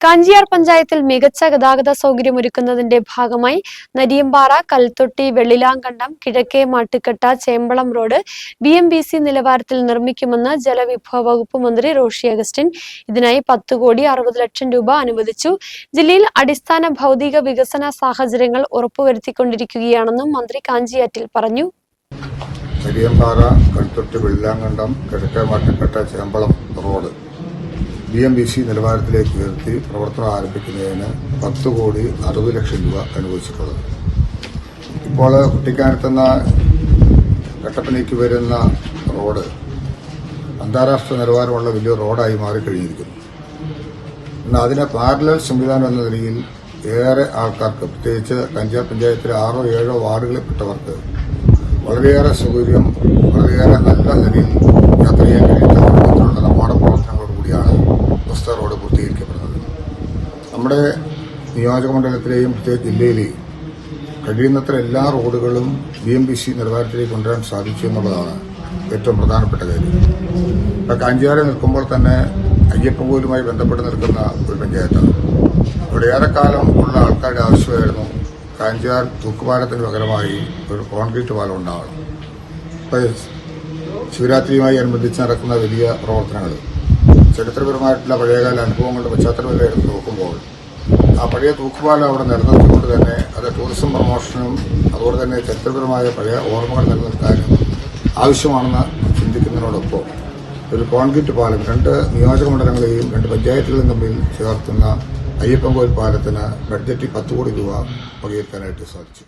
കാഞ്ചിയാർ പഞ്ചായത്തിൽ മികച്ച ഗതാഗത സൗകര്യം ഒരുക്കുന്നതിന്റെ ഭാഗമായി Nariyampara Kalthotti Vellilamkandam Kizhakke Mattukatta Chembalam road B M B C നിലവാരത്തിൽ നിർമ്മിക്കുമെന്ന് ജലവിഭവ വകുപ്പ് മന്ത്രി റോഷി അഗസ്റ്റിൻ ഇതിനായി പത്ത് കോടി അറുപത് ലക്ഷം രൂപ അനുവദിച്ചു. ജില്ലയിൽ അടിസ്ഥാന ഭൗതിക വികസന സാഹചര്യങ്ങൾ ഉറപ്പുവരുത്തിക്കൊണ്ടിരിക്കുകയാണെന്നും മന്ത്രി കാഞ്ചിയാറ്റിൽ പറഞ്ഞു. Kariyampara Kalthotti Vellilamkandam Kizhakke Mattukatta Chembalam road. B M B C നിലവാരത്തിലേക്ക് ഉയർത്തി പ്രവർത്തനം ആരംഭിക്കുന്നതിന് പത്ത് കോടി അറുപത് ലക്ഷം രൂപ അനുവദിച്ചിട്ടുള്ളത്. ഇപ്പോൾ കുട്ടിക്കാനത്തെന്ന കട്ടപ്പനയ്ക്ക് വരുന്ന റോഡ് അന്താരാഷ്ട്ര നിലവാരമുള്ള വലിയ റോഡായി മാറിക്കഴിഞ്ഞിരിക്കുന്നു. എന്നാൽ അതിനെ പാരലൽ സംവിധാനം എന്ന നിലയിൽ ഏറെ ആൾക്കാർക്ക് പ്രത്യേകിച്ച് കഞ്ചാ പഞ്ചായത്തിലെ ആറോ ഏഴോ വാർഡുകളിൽപ്പെട്ടവർക്ക് വളരെയേറെ സൗകര്യം വളരെയേറെ നല്ല നിലയിൽ നമ്മുടെ നിയോജക മണ്ഡലത്തിലെയും പ്രത്യേക ജില്ലയിലെയും കഴിയുന്നത്ര എല്ലാ റോഡുകളും ബി എം ബി സി നിലവാരത്തിലേക്ക് കൊണ്ടുവരാൻ സാധിച്ചു എന്നുള്ളതാണ് ഏറ്റവും പ്രധാനപ്പെട്ട കാര്യം. ഇപ്പം കാഞ്ചിയാല നിൽക്കുമ്പോൾ തന്നെ അയ്യപ്പൻകോലുമായി ബന്ധപ്പെട്ട് നിൽക്കുന്ന ഒരു പഞ്ചായത്താണ്. ഇവിടെ ഏറെക്കാലം ഉള്ള ആൾക്കാരുടെ ആവശ്യമായിരുന്നു കാഞ്ചിയാർ തൂക്കുപാലത്തിന് പകരമായി ഒരു കോൺക്രീറ്റ് പാലം ഉണ്ടാവണം. ഇപ്പോൾ ശിവരാത്രിയുമായി അനുബന്ധിച്ച് നടക്കുന്ന വലിയ പ്രവർത്തനങ്ങൾ. ചരിത്രപരമായിട്ടുള്ള പഴയകാല അനുഭവങ്ങളുടെ പശ്ചാത്തലത്തിൽ എടുത്ത് നോക്കുമ്പോൾ ആ പഴയ തൂക്കുപാലം അവിടെ നിലനിർത്തിക്കൊണ്ട് തന്നെ അത് ടൂറിസം പ്രമോഷനും അതുപോലെ തന്നെ ചരിത്രപരമായ പഴയ ഓർമ്മകൾ നിലനിർത്താനും ആവശ്യമാണെന്ന് ചിന്തിക്കുന്നതിനോടൊപ്പം ഒരു കോൺക്രീറ്റ് പാലം രണ്ട് നിയോജക മണ്ഡലങ്ങളെയും രണ്ട് പഞ്ചായത്തുകളും തമ്മിൽ ചേർത്തുന്ന അയ്യപ്പൻകോയിൽ പാലത്തിന് ബഡ്ജറ്റിൽ പത്ത് കോടി രൂപ വകയിരുത്താനായിട്ട് സാധിച്ചു.